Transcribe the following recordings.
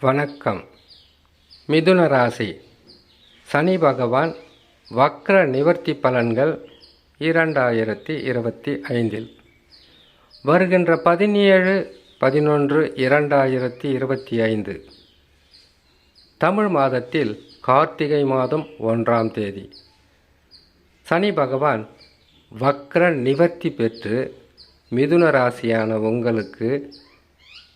வணக்கம். மிதுன ராசி. சனி பகவான் வக்ர நிவர்த்தி பலன்கள் இரண்டாயிரத்தி இருபத்தி ஐந்தில். வருகின்ற பதினேழு பதினொன்று இரண்டாயிரத்தி இருபத்தி ஐந்து. தமிழ் மாதத்தில் கார்த்திகை மாதம் ஒன்றாம் தேதி. சனி பகவான் வக்ர நிவர்த்தி பெற்று மிதுன ராசியான உங்களுக்கு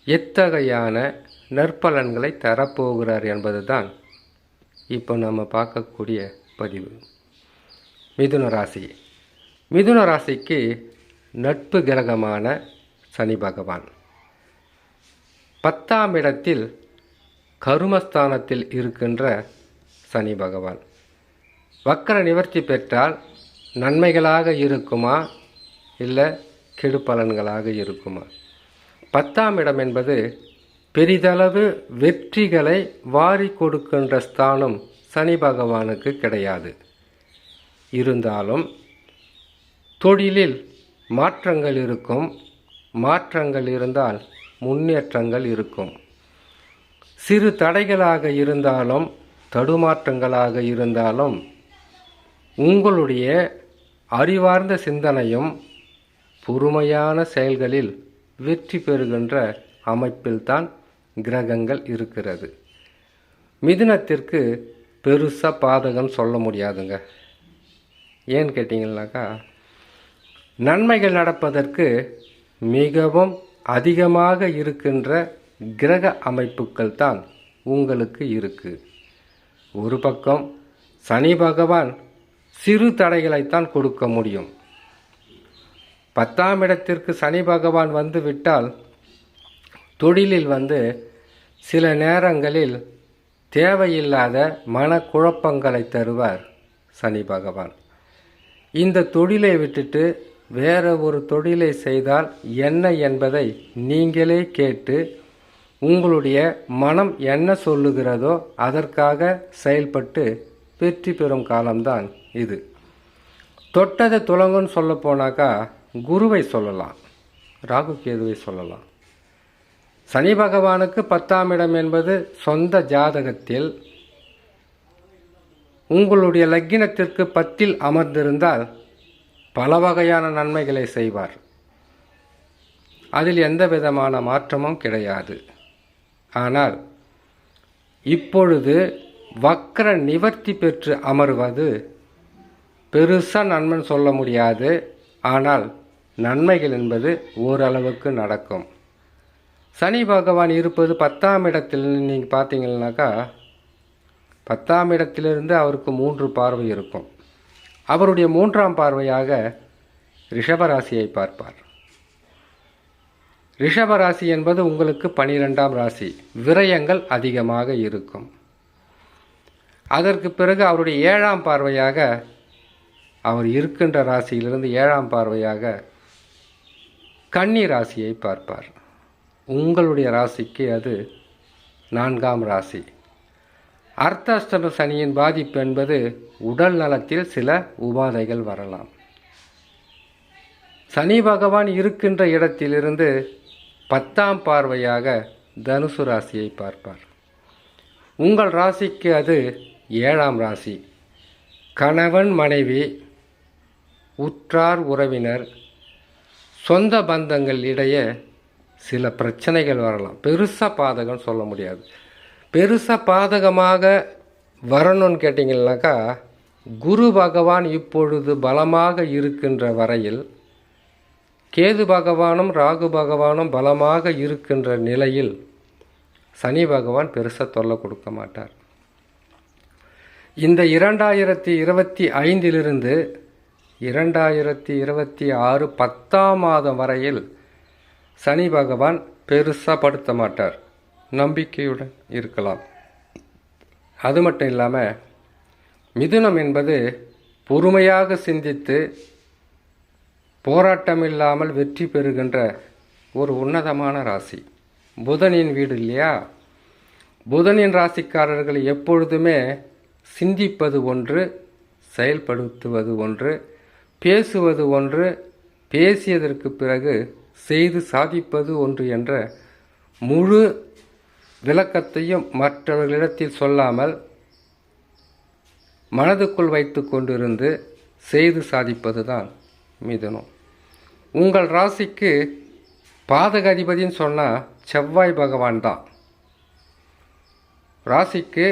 எத்தகையான நற்பலன்களை தரப்போகிறார் என்பதுதான் இப்போ நம்ம பார்க்கக்கூடிய பதிவு. மிதுன ராசி. மிதுன ராசிக்கு நட்பு கிரகமான சனி பகவான். பத்தாம் இடத்தில் கருமஸ்தானத்தில் இருக்கின்ற சனி பகவான். வக்கர நிவர்த்தி பெற்றால் நன்மைகளாக இருக்குமா? இல்லை கெடுபலன்களாக இருக்குமா? பத்தாம் இடம் என்பது பெரிதளவு வெற்றிகளை வாரி கொடுக்கின்ற ஸ்தானம் சனி பகவானுக்கு கிடையாது. இருந்தாலும் தொழிலில் மாற்றங்கள் இருக்கும். மாற்றங்கள் இருந்தால் முன்னேற்றங்கள் இருக்கும். சிறு தடைகளாக இருந்தாலும் தடுமாற்றங்களாக இருந்தாலும் உங்களுடைய அறிவார்ந்த சிந்தனையும் பொறுமையான செயல்களில் வெற்றி பெறுகின்ற அமைப்பில்தான் கிரகங்கள் இருக்கிறது. மிதுனத்திற்கு பெருசாக பாதகம் சொல்ல முடியாதுங்க. ஏன்னு கேட்டிங்கன்னாக்கா நன்மைகள் நடப்பதற்கு மிகவும் அதிகமாக இருக்கின்ற கிரக அமைப்புகள் தான் உங்களுக்கு இருக்குது ஒரு பக்கம் சனி பகவான் சிறு தடைகளைத்தான் கொடுக்க முடியும். பத்தாம் இடத்திற்கு சனி பகவான் வந்து விட்டால் தொழிலில் வந்து சில நேரங்களில் தேவையில்லாத மனக்குழப்பங்களை தருவார் சனி பகவான். இந்த தொழிலை விட்டுட்டு வேற ஒரு தொழிலை செய்தால் என்ன என்பதை நீங்களே கேட்டு உங்களுடைய மனம் என்ன சொல்லுகிறதோ அதற்காக செயல்பட்டு வெற்றி பெறும் காலம்தான் இது. தொட்டதை துலங்குன்னு சொல்ல போனாக்கா குருவை சொல்லலாம். ராகு கேதுவை சொல்லலாம். சனி பகவானுக்கு பத்தாம் இடம் என்பது சொந்த ஜாதகத்தில் உங்களுடைய லக்கினத்திற்கு பத்தில் அமர்ந்திருந்தால் பல வகையான நன்மைகளை செய்வார். அதில் எந்த விதமான மாற்றமும் கிடையாது. ஆனால் இப்பொழுது வக்ர நிவர்த்தி பெற்று அமர்வது பெருசாக நன்மைன்னு சொல்ல முடியாது. ஆனால் நன்மைகள் என்பது ஓரளவுக்கு நடக்கும். சனி பகவான் இருப்பது பத்தாம் இடத்தில் நீங்கள் பார்த்தீங்கன்னாக்கா பத்தாம் இடத்திலிருந்து அவருக்கு மூன்று பார்வை இருக்கும். அவருடைய மூன்றாம் பார்வையாக ரிஷபராசியை பார்ப்பார். ரிஷபராசி என்பது உங்களுக்கு பனிரெண்டாம் ராசி விரயங்கள் அதிகமாக இருக்கும். அதற்கு பிறகு அவருடைய ஏழாம் பார்வையாக அவர் இருக்கின்ற ராசியிலிருந்து ஏழாம் பார்வையாக கன்னி ராசியை பார்ப்பார். உங்களுடைய ராசிக்கு அது நான்காம் ராசி. அர்த்தாஷ்டம சனியின் பாதிப்பு என்பது உடல் நலத்தில் சில உபாதைகள் வரலாம். சனி பகவான் இருக்கின்ற இடத்திலிருந்து பத்தாம் பார்வையாக தனுசு ராசியை பார்ப்பார். உங்கள் ராசிக்கு அது ஏழாம் ராசி. கணவன் மனைவி உற்றார் உறவினர் சொந்த பந்தங்கள் இடையே சில பிரச்சனைகள் வரலாம். பெருசாக பாதகம் சொல்ல முடியாது. பெருசாக பாதகமாக வரணும்னு கேட்டிங்கன்னாக்கா குரு பகவான் இப்பொழுது பலமாக இருக்கின்ற வரையில் கேது பகவானும் ராகு பகவானும் பலமாக இருக்கின்ற நிலையில் சனி பகவான் பெருசாக தொல்லை கொடுக்க மாட்டார். இந்த இரண்டாயிரத்தி இருபத்தி ஐந்திலிருந்து இரண்டாயிரத்தி இருபத்தி ஆறு பத்தாம் மாதம் வரையில் சனி பகவான் பெருசாக படுத்த மாட்டார். நம்பிக்கையுடன் இருக்கலாம். அது மட்டும் இல்லாமல் மிதுனம் என்பது பொறுமையாக சிந்தித்து போராட்டம் இல்லாமல் வெற்றி பெறுகின்ற ஒரு உன்னதமான ராசி. புதனின் வீடு இல்லையா? புதனின் ராசிக்காரர்கள் எப்பொழுதுமே சிந்திப்பது ஒன்று செயல்படுத்துவது ஒன்று பேசுவது ஒன்று பேசியதற்கு பிறகு செய்து சாதிப்பது ஒன்று என்ற முழு விளக்கத்தையும் மற்றவர்களிடத்தில் சொல்லாமல் மனதுக்குள் வைத்து கொண்டிருந்து செய்து சாதிப்பது தான் மிதுனம். உங்கள் ராசிக்கு பாதக அதிபதின்னு சொன்னால் செவ்வாய் பகவான் தான். ராசிக்கு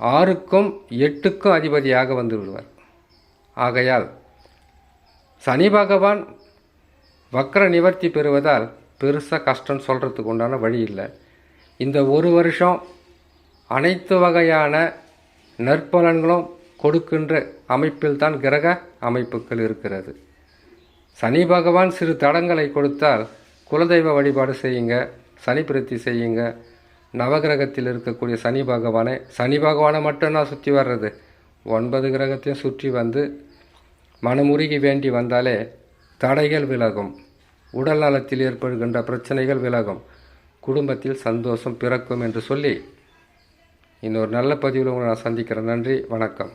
ஆறுக்கும் எட்டுக்கும் அதிபதியாக வந்து விடுவார் ஆகையால் சனி பகவான் வக்ர நிவர்த்தி பெறுவதால் பெருசாக கஷ்டம் சொல்கிறதுக்கு உண்டான வழி இல்லை. இந்த ஒரு வருஷம் அனைத்து வகையான நற்பலன்களும் கொடுக்கின்ற அமைப்பில் தான் கிரக அமைப்புகள் இருக்கிறது. சனி பகவான் சிறு தடங்களை கொடுத்தால் குலதெய்வ வழிபாடு செய்யுங்க சனி பிரத்தி செய்யுங்க. நவகிரகத்தில் இருக்கக்கூடிய சனி பகவானை சனி பகவானை மட்டும் நான் சுற்றி வர்றது. ஒன்பது கிரகத்தையும் சுற்றி வந்து மனமுருகி வேண்டி வந்தாலே தடைகள் விலகும். உடல் நலத்தில் ஏற்படுகின்ற பிரச்சனைகள் விலகும். குடும்பத்தில் சந்தோஷம் பிறக்கும் என்று சொல்லி இன்னொரு நல்ல பதிவில் உங்களை நான் சந்திக்கிறேன். நன்றி வணக்கம்.